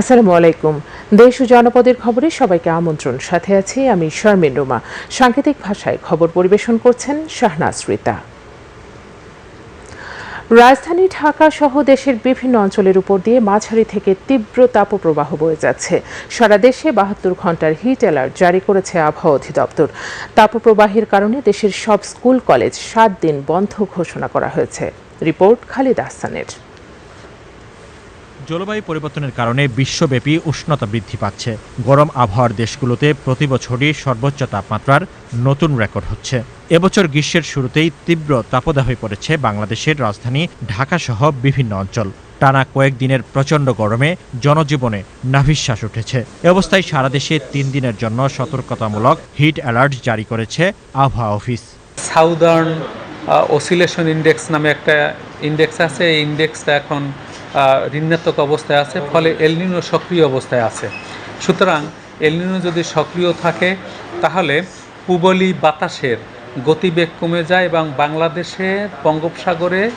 আসসালামু আলাইকুম। দেশ ও জনপদের খবরে সবাইকে আমন্ত্রণ। সাথে আছি আমি শারমিন রুমা। সাংকেতিক ভাষায় খবর পরিবেশন করছেন শাহনাজ রিতা। রাজধানী ঢাকা সহ দেশের বিভিন্ন অঞ্চলের উপর দিয়ে মাঝারি থেকে তীব্র তাপপ্রবাহ বয়ে যাচ্ছে। সারা দেশে বাহাত্তর ঘণ্টার হিট অ্যালার্ট জারি করেছে আবহাওয়া অধিদপ্তর। তাপপ্রবাহের কারণে দেশের সব স্কুল, কলেজ সাত দিন বন্ধ ঘোষণা করা হয়েছে। রিপোর্ট খালিদ আহসানের। জলবায়ু পরিবর্তনের কারণে বিশ্বব্যাপী উষ্ণতা বৃদ্ধি পাচ্ছে। গরম আবহাওয়ার দেশগুলোতে প্রতি বছরই সর্বোচ্চ তাপমাত্রার নতুন রেকর্ড হচ্ছে। এবছর গ্রীষ্মের শুরুতেই তীব্র তাপদাহে পড়েছে বাংলাদেশের রাজধানী ঢাকাসহ বিভিন্ন অঞ্চল। টানা কয়েকদিনের প্রচণ্ড গরমে জনজীবনে নাভিশ্বাস উঠেছে। অবস্থায় সারা দেশে তিন দিনের জন্য সতর্কতামূলক হিট অ্যালার্ট জারি করেছে আবহাওয়া অফিস। সাউদার্ন অসিলেশন ইন্ডেক্স নামে একটা ইন্ডেক্স আছে। এই ইন্ডেক্সটা এখন ঋণাত্মক অবস্থায় আছে, ফলে এলনিনো সক্রিয় অবস্থায় আছে। সুতরাং এলনিনো যদি সক্রিয় থাকে, তাহলে পূবলি বাতাসের গতিবেগ কমে যায় এবং বাংলাদেশের বঙ্গোপসাগরে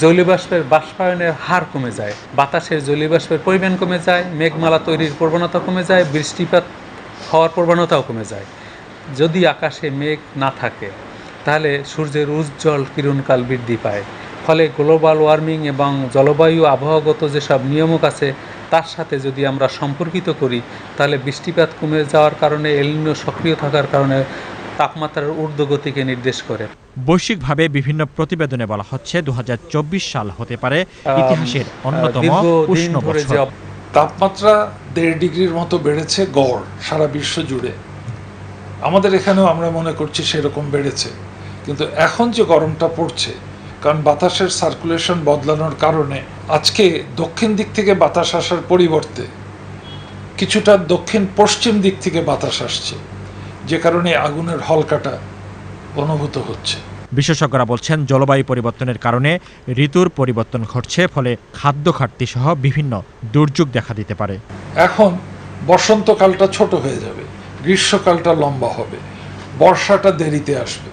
জলীয়বাষ্পের বাষ্পায়নের হার কমে যায়। বাতাসের জলীয়বাষ্পের পরিমাণ কমে যায়, মেঘমালা তৈরির প্রবণতা কমে যায়, বৃষ্টিপাত হওয়ার প্রবণতাও কমে যায়। যদি আকাশে মেঘ না থাকে, তাহলে সূর্যের উজ্জ্বল কিরণকাল বৃদ্ধি পায়। ফলে গ্লোবাল ওয়ার্মিং এবং জলবায়ু আবহাওয়াগত যেসব নিয়মক আছে তার সাথে যদি আমরা সম্পর্কিত করি তাহলে বৃষ্টিপাত কমে যাওয়ার কারণে এলিনো সক্রিয় থাকার কারণে তাপমাত্রার ঊর্ধ্বগতিকে নির্দেশ করে। বৈশ্বিকভাবে বিভিন্ন প্রতিবেদনে বলা হচ্ছে দু সাল হতে পারে ইতিহাসের অন্যতম উষ্ণ বছর। তাপমাত্রা দেড় ডিগ্রির মতো বেড়েছে গড় সারা বিশ্ব জুড়ে। আমাদের এখানেও আমরা মনে করছি সেরকম বেড়েছে। কিন্তু এখন যে গরমটা পড়ছে কারণ বাতাসের সার্কুলেশন বদলানোর কারণে আজকে দক্ষিণ দিক থেকে বাতাস আসার পরিবর্তে কিছুটা দক্ষিণ পশ্চিম দিক থেকে বাতাস আসছে যে কারণে আগুনের হলকাটা অনুভূত হচ্ছে। বিশেষজ্ঞরা বলছেন জলবায়ু পরিবর্তনের কারণে ঋতুর পরিবর্তন ঘটছে ফলে খাদ্য ঘাটতি সহ বিভিন্ন দুর্যোগ দেখা দিতে পারে। এখন বসন্তকালটা ছোট হয়ে যাবে গ্রীষ্মকালটা লম্বা হবে বর্ষাটা দেরিতে আসবে।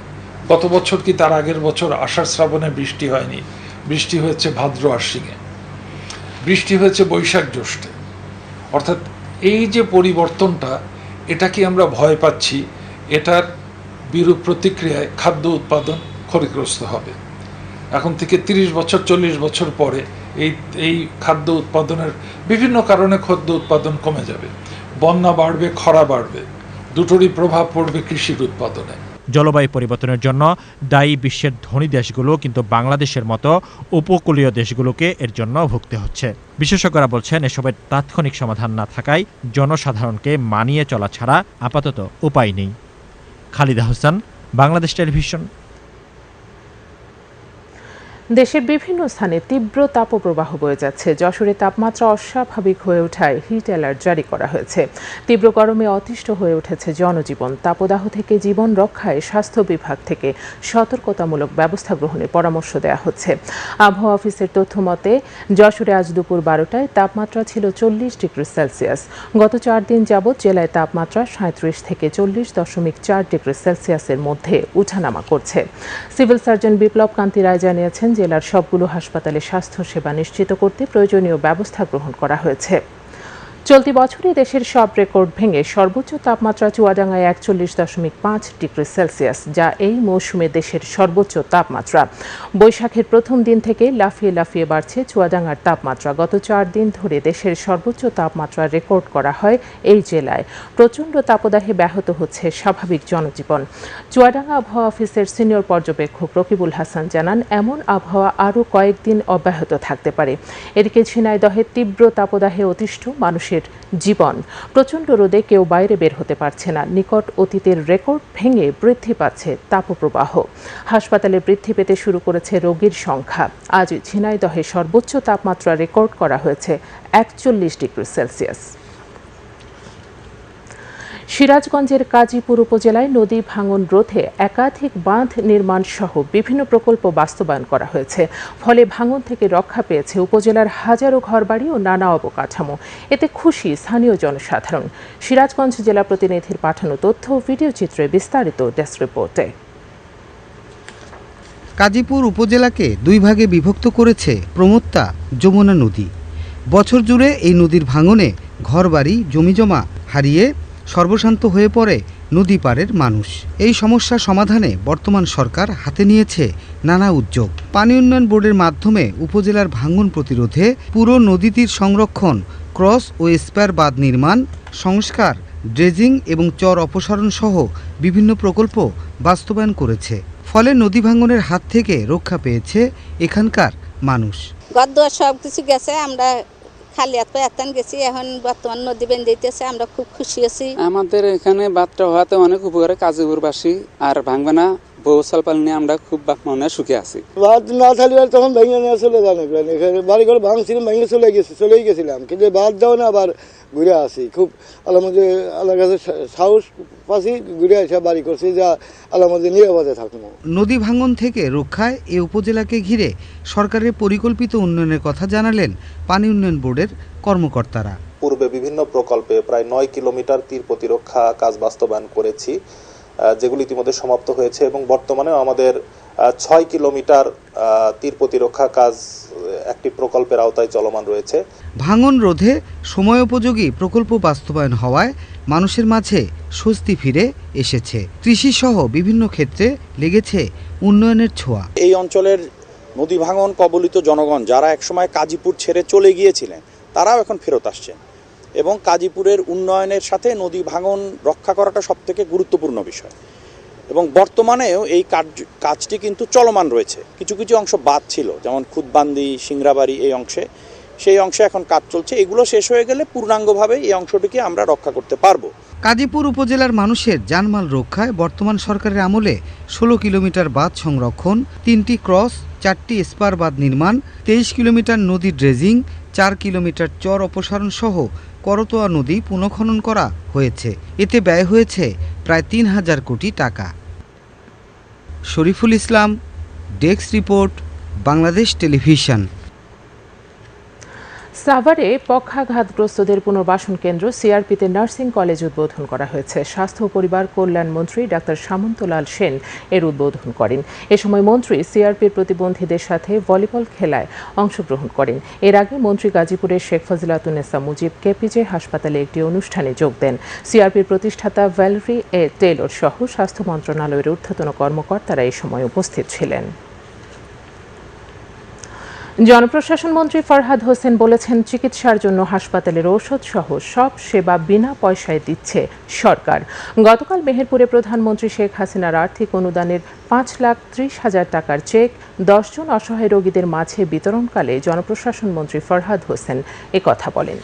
গত বছর কি তার আগের বছর আষাঢ় শ্রাবণে বৃষ্টি হয়নি? বৃষ্টি হয়েছে ভাদ্র আশ্বিনে। বৃষ্টি হয়েছে বৈশাখ জ্যৈষ্ঠে। অর্থাৎ এই যে পরিবর্তনটা, এটা কি আমরা ভয় পাচ্ছি? এটার বিরূপ প্রতিক্রিয়ায় খাদ্য উৎপাদন ক্ষতিগ্রস্ত হবে। এখন থেকে তিরিশ বছর, চল্লিশ বছর পরে এই এই খাদ্য উৎপাদনের বিভিন্ন কারণে খাদ্য উৎপাদন কমে যাবে। বন্যা বাড়বে, খরা বাড়বে। দুটোরই প্রভাব পড়বে কৃষির উৎপাদনে। জলবায়ু পরিবর্তনের জন্য দায়ী বিশ্বের ধনী দেশগুলো কিন্তু বাংলাদেশের মতো উপকূলীয় দেশগুলোকে এর জন্য ভুগতে হচ্ছে। বিশেষজ্ঞরা বলছেন, এসবের তাৎক্ষণিক সমাধান না থাকায় জনসাধারণকে মানিয়ে চলা ছাড়া আপাতত উপায় নেই। খালিদা হোসেন, বাংলাদেশ টেলিভিশন। দেশের বিভিন্ন স্থানে তীব্র তাপপ্রবাহ বয়ে যাচ্ছে। যশোরে তাপমাত্রা অস্বাভাবিক হয়ে ওঠায় হিট অ্যালার্ট জারি করা হয়েছে। তীব্র গরমে অতিষ্ঠ হয়ে উঠেছে জনজীবন। তাপদাহ থেকে জীবন রক্ষায় স্বাস্থ্য বিভাগ থেকে সতর্কতামূলক ব্যবস্থা গ্রহণের পরামর্শ দেওয়া হচ্ছে। আবহাওয়া অফিসের তথ্য মতে, যশোরে আজ দুপুর বারোটায় তাপমাত্রা ছিল চল্লিশ ডিগ্রি সেলসিয়াস। গত চার দিন যাবৎ জেলায় তাপমাত্রা সাঁত্রিশ থেকে চল্লিশ দশমিক চার ডিগ্রি সেলসিয়াসের মধ্যে উঠানামা করছে। সিভিল সার্জন বিপ্লব কান্তি রায় জানিয়েছেন জেলার সবগুলো হাসপাতালে স্বাস্থ্যসেবা নিশ্চিত করতে প্রয়োজনীয় ব্যবস্থা গ্রহণ করা হয়েছে। চলতি বছরই দেশের সব রেকর্ড ভেঙে সর্বোচ্চ তাপমাত্রা চুয়াডাঙ্গায় একচল্লিশ দশমিক পাঁচ ডিগ্রি সেলসিয়াস, যা এই মৌসুমে দেশের সর্বোচ্চ তাপমাত্রা। বৈশাখের প্রথম দিন থেকে লাফিয়ে লাফিয়ে বাড়ছে চুয়াডাঙ্গার তাপমাত্রা। গত চার দিন ধরে দেশের সর্বোচ্চ তাপমাত্রা রেকর্ড করা হয় এই জেলায়। প্রচণ্ড তাপদাহে ব্যাহত হচ্ছে স্বাভাবিক জনজীবন। চুয়াডাঙ্গা আবহাওয়া অফিসের সিনিয়র পর্যবেক্ষক রকিবুল হাসান জানান, এমন আবহাওয়া আরও কয়েকদিন অব্যাহত থাকতে পারে। এদিকে ঝিনাইদহের তীব্র তাপদাহে অতিষ্ঠ, মানুষের জীবন। প্রচণ্ড রোদে কেউ বাইরে বের হতে পারছে না। নিকট অতীতের রেকর্ড ভেঙে বৃদ্ধি পাচ্ছে তাপপ্রবাহ। হাসপাতালে বৃদ্ধি পেতে শুরু করেছে রোগীর সংখ্যা। আজ ঝিনাইদহে সর্বোচ্চ তাপমাত্রা রেকর্ড করা হয়েছে একচল্লিশ ডিগ্রি সেলসিয়াস। সিরাজগঞ্জের কাজীপুর উপজেলায় নদী ভাঙন রোধে একাধিক বাঁধ নির্মাণ সহ বিভিন্ন প্রকল্প বাস্তবায়ন করা হয়েছে। ফলে ভাঙন থেকে রক্ষা পেয়েছে উপজেলার হাজারো ঘরবাড়ি ও নানা অবকাঠামো। এতে খুশি স্থানীয় জনসাধারণ। সিরাজগঞ্জ জেলা প্রতিনিধির পাঠানো তথ্য ও ভিডিও চিত্রে বিস্তারিত ডেস্ক রিপোর্টে। কাজীপুর উপজেলাকে দুই ভাগে বিভক্ত করেছে প্রমত্তা যমুনা নদী। বছর জুড়ে এই নদীর ভাঙনে ঘরবাড়ি জমিজমা হারিয়ে সর্বশান্ত হয়ে পড়ে নদী পাড়ের মানুষ। এই সমস্যা সমাধানে বর্তমান সরকার হাতে নিয়েছে নানা উদ্যোগ। পানি উন্নয়ন বোর্ডের মাধ্যমে উপজেলার ভাঙ্গন প্রতিরোধে পুরো নদীতীর সংরক্ষণ, ক্রস ও স্পার বাঁধ নির্মাণ, সংস্কার, ড্রেজিং এবং চর অপসারণ সহ বিভিন্ন প্রকল্প বাস্তবায়ন করেছে। ফলে নদী ভাঙনের হাত থেকে রক্ষা পেয়েছে এখানকার মানুষ। সব কিছু গেছে, আমরা খালি গেছি, এখন বর্তমান নদী আমরা খুব খুশি আছি। আমাদের এখানে বাতটা হওয়াতে অনেক উপকারে কাজীপুরবাসী আর ভাঙবে না। বউ সালপাল নিয়ে আমরা খুব বা- মনে সুখে আছি। বাদ না থাকলে তখন ভেঙে নিয়ে চলে যান এখানে বাড়ি ঘর ভাঙছিলাম ভেঙে চলে গেছি চলেই গেছিলাম। কিন্তু বাদ দাও না আবার ঘুরে আসি। খুব আল্লাহ আল্লাহর কাছে সাহস পাচ্ছি ঘুরে এসে বাড়ি করছি যা মধ্যে নিরাপদে থাকব। নদী ভাঙন থেকে রক্ষায় এ উপজেলাকে ঘিরে সরকারের পরিকল্পিত উন্নয়নের কথা জানালেন পানি উন্নয়ন বোর্ডের কর্মকর্তারা। পূর্বে বিভিন্ন প্রকল্পে প্রায় নয় কিলোমিটার তীর প্রতিরক্ষা কাজ বাস্তবায়ন করেছি। যেগুলি ইতিমধ্যে সমাপ্ত হয়েছে এবং বর্তমানেও আমাদের ছয় কিলোমিটার তীর প্রতিরক্ষা কাজ একটি প্রকল্পের আওতায় চলমান রয়েছে। ভাঙন রোধে সময়োপযোগী প্রকল্প বাস্তবায়ন হওয়ায় মানুষের মাঝে স্বস্তি ফিরে এসেছে। কৃষিসহ বিভিন্ন ক্ষেত্রে লেগেছে উন্নয়নের ছোঁয়া। এই অঞ্চলের নদী ভাঙন কবলিত জনগণ যারা একসময় কাজীপুর ছেড়ে চলে গিয়েছিলেন তারাও এখন ফেরত আসছেন। এবং কাজীপুরের উন্নয়নের সাথে নদী ভাঙন রক্ষা করাটা সবথেকে গুরুত্বপূর্ণ বিষয়। এবং বর্তমানেও এই কাজ, কাজটি কিন্তু চলমান রয়েছে। কিছু কিছু অংশ বাদ ছিল, যেমন খুদবান্দি সিংড়াবাড়ি এই অংশে। সেই অংশে এখন কাজ চলছে। এগুলো শেষ হয়ে গেলে পূর্ণাঙ্গভাবে এই অংশটিকে আমরা রক্ষা করতে পারব। কাজীপুর উপজেলার মানুষের জানমাল রক্ষায় বর্তমান সরকারের আমলে ষোলো কিলোমিটার বাঁধ সংরক্ষণ, তিনটি ক্রস, চারটি স্পার বাঁধ নির্মাণ, তেইশ কিলোমিটার নদী ড্রেজিং, চার কিলোমিটার চর অপসারণ সহ করতোয়া নদী পুনঃখনন করা হয়েছে। এতে ব্যয় হয়েছে প্রায় তিন হাজার কোটি টাকা। Shariful Islam, desk report, Bangladesh television. সাভারে পক্ষাঘাতগ্রস্তদের পুনর্বাসন কেন্দ্র সিআরপিতে নার্সিং কলেজ উদ্বোধন করা হয়েছে। স্বাস্থ্য ও পরিবার কল্যাণ মন্ত্রী ডাক্তার সামন্তলাল সেন এর উদ্বোধন করেন। এ সময় মন্ত্রী সিআরপির প্রতিবন্ধীদের সাথে ভলিবল খেলায় অংশগ্রহণ করেন। এর আগে মন্ত্রী গাজীপুরের শেখ ফজিলাতুন্নেসা মুজিব কেপিজে হাসপাতালে একটি অনুষ্ঠানে যোগ দেন। সিআরপির প্রতিষ্ঠাতা ভ্যালরি এ টেলর সহ স্বাস্থ্য মন্ত্রণালয়ের ঊর্ধ্বতন কর্মকর্তারা এ সময় উপস্থিত ছিলেন। জনপ্রশাসন মন্ত্রী ফরহাদ হোসেন বলেছেন, চিকিৎসার জন্য হাসপাতালের ঔষধ সহ সব সেবা বিনা পয়সায় দিচ্ছে সরকার। গতকাল মেহেরপুরে প্রধানমন্ত্রী শেখ হাসিনার আর্থিক অনুদানের পাঁচ লাখ ত্রিশ হাজার টাকার চেক দশজন অসহায় রোগীদের মাঝে বিতরণকালে জনপ্রশাসন মন্ত্রী ফরহাদ হোসেন কথা বলেন।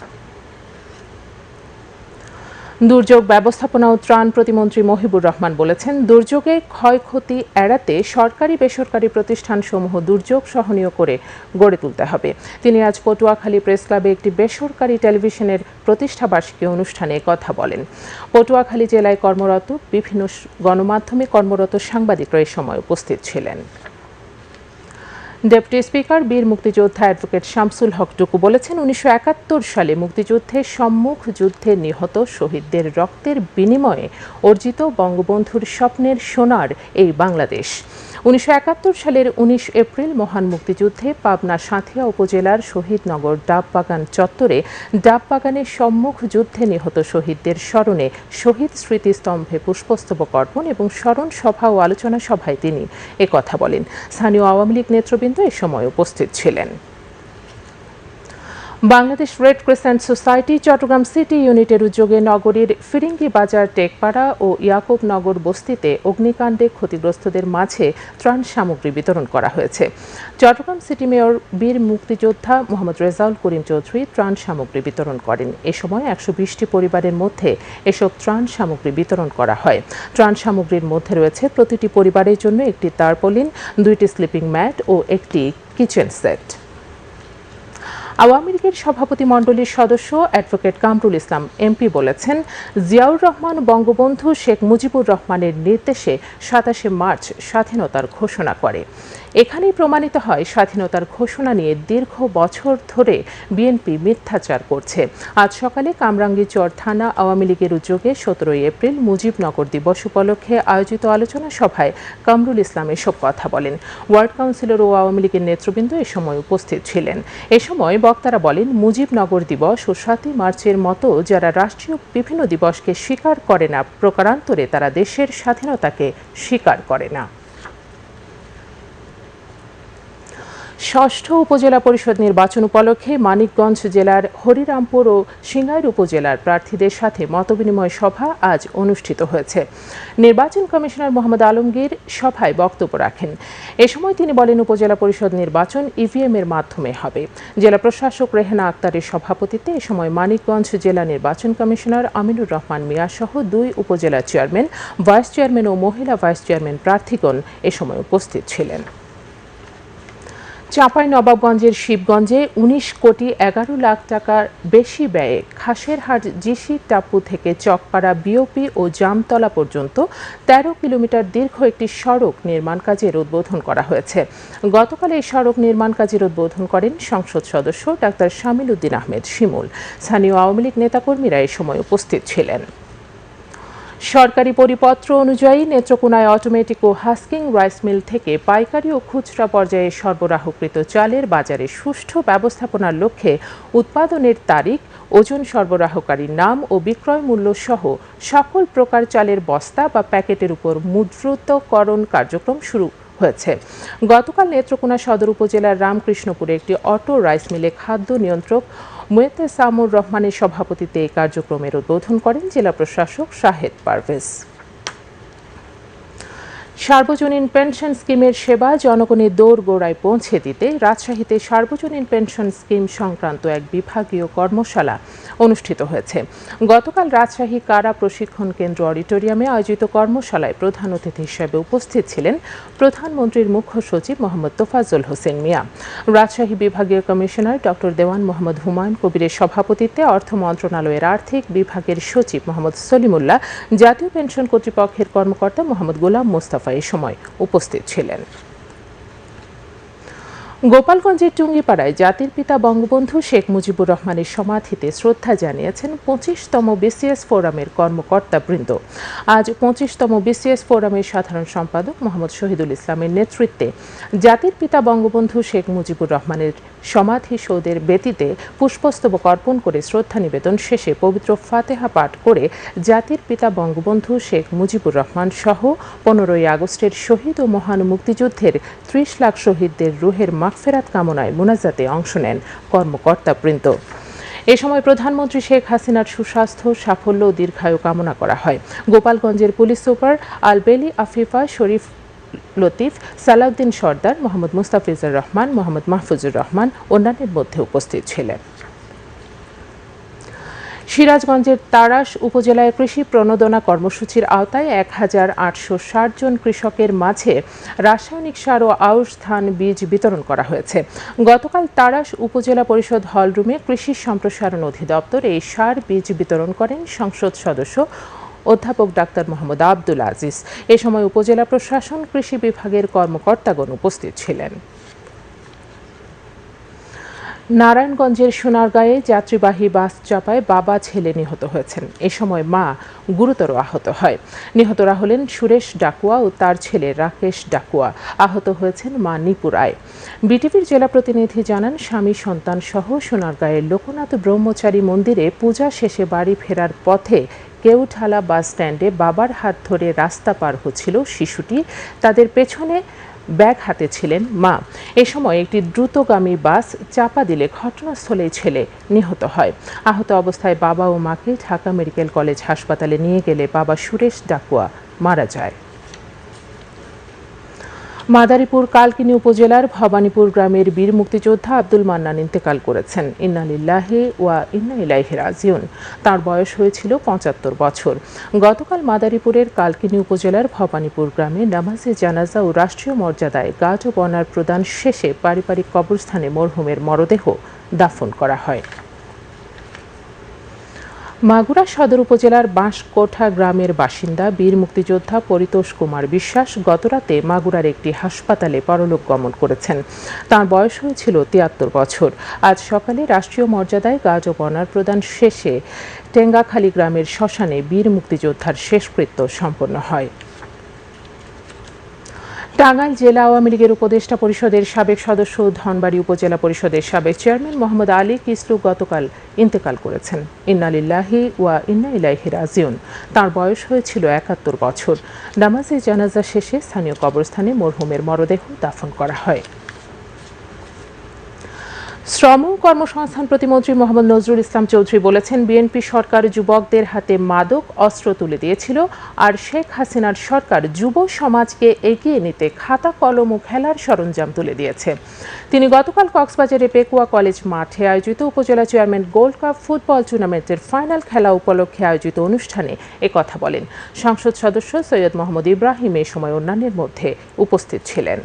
দুর্যোগ ব্যবস্থাপনা ও ত্রাণ প্রতিমন্ত্রী মহিবুর রহমান বলেছেন, দুর্যোগে ক্ষয়ক্ষতি এড়াতে সরকারি বেসরকারি প্রতিষ্ঠানসমূহ দুর্যোগ সহনীয় করে গড়ে তুলতে হবে। তিনি আজ পটুয়াখালী প্রেস ক্লাবে একটি বেসরকারি টেলিভিশনের প্রতিষ্ঠাবার্ষিকী অনুষ্ঠানে কথা বলেন। পটুয়াখালী জেলায় কর্মরত বিভিন্ন গণমাধ্যমে কর্মরত সাংবাদিকরা এই সময় উপস্থিত ছিলেন। ডেপুটি স্পিকার, বীর মুক্তিযোদ্ধা অ্যাডভোকেট শামসুল হক টুকু বলেছেন, উনিশশো একাত্তর সালে মুক্তিযুদ্ধে সম্মুখ যুদ্ধে নিহত শহীদদের রক্তের বিনিময়ে অর্জিত বঙ্গবন্ধুর স্বপ্নের সোনার এই বাংলাদেশ। উনিশশো একাত্তর সালের উনিশ এপ্রিল মহান মুক্তিযুদ্ধে পাবনা সাঁথিয়া উপজেলার শহীদনগর ডাববাগান চত্বরে ডাববাগানের সম্মুখ যুদ্ধে নিহত শহীদদের স্মরণে শহীদ স্মৃতিস্তম্ভে পুষ্পস্তবক অর্পণ এবং স্মরণ সভা ও আলোচনা সভায় তিনি একথা বলেন। স্থানীয় আওয়ামী লীগ নেতৃবৃন্দ এ সময় উপস্থিত ছিলেন। Bangladesh red crescent society Chattogram city ইউনিটের উদ্যোগে নগরীর ফিরিঙ্গি বাজার, টেকপাড়া ও ইয়াকুবনগর বস্তিতে অগ্নিকাণ্ডে ক্ষতিগ্রস্তদের মাঝে ত্রাণ সামগ্রী বিতরণ করা হয়েছে। চট্টগ্রাম সিটি মেয়র বীর মুক্তিযোদ্ধা মোহাম্মদ রেজাউল করিম চৌধুরী ত্রাণ সামগ্রী বিতরণ করেন। এ সময় একশো বিশটি পরিবারের মধ্যে এসব ত্রাণ সামগ্রী বিতরণ করা হয়। ত্রাণ সামগ্রীর মধ্যে রয়েছে প্রতিটি পরিবারের জন্য একটি তারপলিন, দুইটি স্লিপিং ম্যাট ও একটি কিচেন সেট। আওয়ামী লীগের সভাপতিমণ্ডলীর সদস্য অ্যাডভোকেট কামরুল ইসলাম এমপি বলেছেন, জিয়াউর রহমান বঙ্গবন্ধু শেখ মুজিবুর রহমানের নির্দেশে সাতাশে মার্চ স্বাধীনতার ঘোষণা করে। এখানেই প্রমাণিত হয় স্বাধীনতার ঘোষণা নিয়ে দীর্ঘ বছর ধরে বিএনপি মিথ্যাচার করছে। আজ সকালে কামরাঙ্গীচর থানা আওয়ামী লীগের উদ্যোগে সতেরোই এপ্রিল মুজিবনগর দিবস উপলক্ষে আয়োজিত আলোচনা সভায় কামরুল ইসলাম এসব কথা বলেন। ওয়ার্ড কাউন্সিলর ও আওয়ামী লীগের নেতৃবৃন্দ এ সময় উপস্থিত ছিলেন। এ সময় বক্তারা বলেন, মুজিবনগর দিবস ও সাতই মার্চের মতো যারা রাষ্ট্রীয় বিভিন্ন দিবসকে স্বীকার করে না, প্রকারান্তরে তারা দেশের স্বাধীনতাকে স্বীকার করে না। ষষ্ঠ উপজেলা পরিষদ নির্বাচন উপলক্ষে মানিকগঞ্জ জেলার হরিরামপুর ও সিঙ্গাইর উপজেলার প্রার্থীদের সাথে মতবিনিময় সভা আজ অনুষ্ঠিত হয়েছে। নির্বাচন কমিশনার মোহাম্মদ আলমগীর সভায় বক্তব্য রাখেন। এ সময় তিনি বলেন, উপজেলা পরিষদ নির্বাচন ইভিএম এর মাধ্যমে হবে। জেলা প্রশাসক রেহানা আক্তারের সভাপতিত্বে এ সময় মানিকগঞ্জ জেলা নির্বাচন কমিশনার আমিনুর রহমান মিয়া সহ দুই উপজেলা চেয়ারম্যান, ভাইস চেয়ারম্যান ও মহিলা ভাইস চেয়ারম্যান প্রার্থীগণ এ সময় উপস্থিত ছিলেন। চাঁপাই নবাবগঞ্জের শিবগঞ্জে উনিশ কোটি এগারো লাখ টাকার বেশি ব্যয়ে খাসেরহাট জিসি টাপু থেকে চকপাড়া বিওপি ও জামতলা পর্যন্ত তেরো কিলোমিটার দীর্ঘ একটি সড়ক নির্মাণ কাজের উদ্বোধন করা হয়েছে। গতকাল এই সড়ক নির্মাণ কাজের উদ্বোধন করেন সংসদ সদস্য ডাক্তার শামিল উদ্দিন আহমেদ শিমুল। স্থানীয় আওয়ামী লীগ নেতাকর্মীরা এ সময় উপস্থিত ছিলেন। সরকারি পরিপত্র অনুযায়ী নেত্রকোনায় অটোমেটিক ও হাস্কিং রাইস মিল থেকে পাইকারি ও খুচরা পর্যায়ে সরবরাহকৃত চালের বাজারে সুষ্ঠু ব্যবস্থাপনার লক্ষ্যে উৎপাদনের তারিখ, ওজন সরবরাহকারীর নাম ও বিক্রয় মূল্য সহ সকল প্রকার চালের বস্তা বা প্যাকেটের উপর মুদ্রুতকরণ কার্যক্রম শুরু হয়েছে। গতকাল নেত্রকোনা সদর উপজেলার রামকৃষ্ণপুরে একটি অটো রাইস মিলে খাদ্য নিয়ন্ত্রক মুয়েতে সামুর রহমানের সভাপতিত্বে এই কার্যক্রমের উদ্বোধন করেন জেলা প্রশাসক শাহেদ পারভেজ। সার্বজনীন পেনশন স্কিমের সেবা জনগণের দৌড় গোড়ায় পৌঁছে দিতে রাজশাহীতে সার্বজনীন পেনশন স্কিম সংক্রান্ত এক বিভাগীয় কর্মশালা অনুষ্ঠিত হয়েছে। গতকাল রাজশাহী কারা প্রশিক্ষণ কেন্দ্র অডিটোরিয়ামে আয়োজিত কর্মশালায় প্রধান অতিথি হিসেবে উপস্থিত ছিলেন প্রধানমন্ত্রীর মুখ্য সচিব মোহাম্মদ তোফাজুল হোসেন মিয়া। রাজশাহী বিভাগীয় কমিশনার ডক্টর দেওয়ান মোহাম্মদ হুমায়ুন কবিরের সভাপতিত্বে অর্থ মন্ত্রণালয়ের আর্থিক বিভাগের সচিব মোহাম্মদ সলিমুল্লাহ, জাতীয় পেনশন কর্তৃপক্ষের কর্মকর্তা মোহাম্মদ গোলাম মোস্তাফা এ সময় উপস্থিত ছিলেন। গোপালগঞ্জের টুঙ্গিপাড়ায় জাতির পিতা বঙ্গবন্ধু শেখ মুজিবুর রহমানের সমাধিতে শ্রদ্ধা জানিয়েছেন পঁচিশতম বিসিএস ফোরামের কর্মকর্তা বৃন্দ আজ পঁচিশতম বিসিএস ফোরামের সাধারণ সম্পাদক মোহাম্মদ শহীদুল ইসলামের নেতৃত্বে জাতির পিতা বঙ্গবন্ধু শেখ মুজিবুর রহমানের সমাধি সৌধের ব্যতীতে পুষ্পস্তবক অর্পণ করে শ্রদ্ধা নিবেদন শেষে পবিত্র ফাতেহা পাঠ করে জাতির পিতা বঙ্গবন্ধু শেখ মুজিবুর রহমান সহ পনেরোই আগস্টের শহীদ ও মহান মুক্তিযুদ্ধের ত্রিশ লাখ শহীদদের রুহের মাগফেরাত কামনায় মোনাজাতে অংশ নেন কর্মকর্তাবৃন্দ এ সময় প্রধানমন্ত্রী শেখ হাসিনার সুস্বাস্থ্য, সাফল্য ও দীর্ঘায়ু কামনা করা হয়। গোপালগঞ্জের পুলিশ সুপার আলবেলি আফিফা শরীফ লতিফ, সালাউদ্দিন সর্দার, মোহাম্মদ মুস্তাফিজুর রহমান, মোহাম্মদ মাহফুজুর রহমান অন্যান্যের মধ্যে উপস্থিত ছিলেন। সিরাজগঞ্জের তারাস উপজেলায় কৃষি প্রণোদনা কর্মসূচির আওতায় এক হাজার আটশো ষাট জন কৃষকের মাঝে রাসায়নিক সার ও আউশ ধান বীজ বিতরণ করা হয়েছে। গতকাল তারাস উপজেলা পরিষদ হলরুমে কৃষি সম্প্রসারণ অধিদপ্তর এই সার বীজ বিতরণ করেন সংসদ সদস্য অধ্যাপক ডাক্তার মোহাম্মদ আব্দুল আজিজ। এ সময় উপজেলা প্রশাসন, কৃষি বিভাগের কর্মকর্তাগণ উপস্থিত ছিলেন। নারায়ণগঞ্জের সোনারগাঁয়ে যাত্রীবাহী বাস চাপায় বাবা, ছেলে নিহত হয়েছেন। এ সময় মা গুরুতর আহত হয়। নিহতরা হলেন সুরেশ ডাকুয়া ও তার ছেলে রাকেশ ডাকুয়া। আহত হয়েছেন মা নিপু রায়। বিটিভির জেলা প্রতিনিধি জানান, স্বামী, সন্তান সহ সোনারগাঁয়ের লোকনাথ ব্রহ্মচারী মন্দিরে পূজা শেষে বাড়ি ফেরার পথে কেউঠালা বাস স্ট্যান্ডে বাবার হাত ধরে রাস্তা পার হচ্ছিল শিশুটি। তাদের পেছনে ব্যাগ হাতে ছিলেন মা। এ সময় একটি দ্রুতগামী বাস চাপা দিলে ঘটনাস্থলেই ছেলে নিহত হয়। আহত অবস্থায় বাবা ও মাকে ঢাকা মেডিকেল কলেজ হাসপাতালে নিয়ে গেলে বাবা সুরেশ ডাকুয়া মারা যায়। মাদারীপুর কালকিনি উপজেলার ভবানীপুর গ্রামের বীর মুক্তিযোদ্ধা আব্দুল মান্নান ইন্তেকাল করেছেন। ইন্নালিল্লাহি ওয়া ইন্না ইলাইহি রাজিউন। তার বয়স হয়েছিল পঁচাত্তর বছর। গতকাল মাদারীপুরের কালকিনি উপজেলার ভবানীপুর গ্রামে নামাজে জানাজা ও রাষ্ট্রীয় মর্যাদায় গাছ ও বনার প্রদান শেষে পারিবারিক কবরস্থানে মরহুমের মরদেহ দাফন করা হয়। মাগুরা সদর উপজেলার বাঁশকোঠা গ্রামের বাসিন্দা বীর মুক্তিযোদ্ধা পরিতোষ কুমার বিশ্বাস গতরাতে মাগুরার একটি হাসপাতালে পরলোক গমন করেছেন। তার বয়স হয়েছিল তিয়াত্তর বছর। আজ সকালে রাষ্ট্রীয় মর্যাদায় গাজ ও বনার প্রদান শেষে টেঙ্গাখালী গ্রামের শ্মশানে বীর মুক্তিযোদ্ধার শেষকৃত্য সম্পন্ন হয়। টাঙ্গাইল জেলা আওয়ামী লীগের উপদেষ্টা পরিষদের সাবেক সদস্য ধনবাড়ি উপজেলা পরিষদের সাবেক চেয়ারম্যান মোহাম্মদ আলী কিসলু গতকাল ইন্তেকাল করেছেন। ইন্নালিল্লাহি ওয়া ইন্না ইলাইহি রাজিউন। তার বয়স হয়েছিল একাত্তর বছর। নামাজে জানাজা শেষে স্থানীয় কবরস্থানে মরহুমের মরদেহ দাফন করা হয়। শ্রম কর্মসংস্থান প্রতিমন্ত্রী মোহাম্মদ নজরুল ইসলাম চৌধুরী বলেছেন, বিএনপি সরকার যুবকদের হাতে মাদক, অস্ত্র তুলে দিয়েছিল আর শেখ হাসিনার সরকার যুব সমাজকে এগিয়ে নিতে খাতা, কলম ও খেলার সরঞ্জাম তুলে দিয়েছে। তিনি গতকাল কক্সবাজারে পেকুয়া কলেজ মাঠে আয়োজিত উপজেলা চেয়ারম্যান গোল্ড কাপ ফুটবল টুর্নামেন্টের ফাইনাল খেলা উপলক্ষে আয়োজিত অনুষ্ঠানে একথা বলেন। সংসদ সদস্য সৈয়দ মোহাম্মদ ইব্রাহিম এ সময় অন্যান্যের মধ্যে উপস্থিত ছিলেন।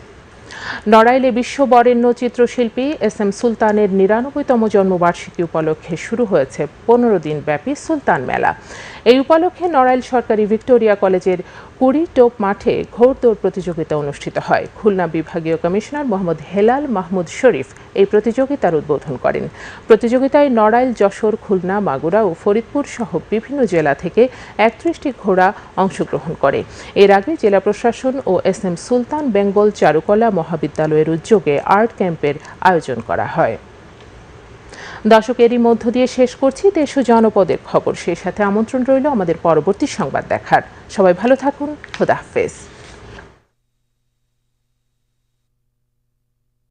নড়াইলে বিশ্ব বরেণ্য চিত্রশিল্পী এস এম সুলতানের নিরানব্বইতম জন্মবার্ষিকী উপলক্ষে শুরু হয়েছে পনেরো দিন ব্যাপী সুলতান মেলা। এই উপলক্ষে নড়াইল সরকারি ভিক্টোরিয়া কলেজের কুড়ি টোপ মাঠে ঘোড়দৌড় প্রতিযোগিতা অনুষ্ঠিত হয়। খুলনা বিভাগীয় কমিশনার মোহাম্মদ হেলাল মাহমুদ শরীফ এই প্রতিযোগিতার উদ্বোধন করেন। প্রতিযোগিতায় নড়াইল, যশোর, খুলনা, মাগুরা ও ফরিদপুর সহ বিভিন্ন জেলা থেকে একত্রিশটি ঘোড়া অংশগ্রহণ করে। এর আগে জেলা প্রশাসন ও এস এম সুলতান বেঙ্গল চারুকলা মহাবিদ্যালয়ের উদ্যোগে আর্ট ক্যাম্পের আয়োজন করা হয়। দর্শক, এরই মধ্য দিয়ে শেষ করছি দেশ জনপদের খবর। সেই সাথে আমন্ত্রণ রইল আমাদের পরবর্তী সংবাদ দেখার। সবাই ভালো থাকুন। খোদা হাফেজ।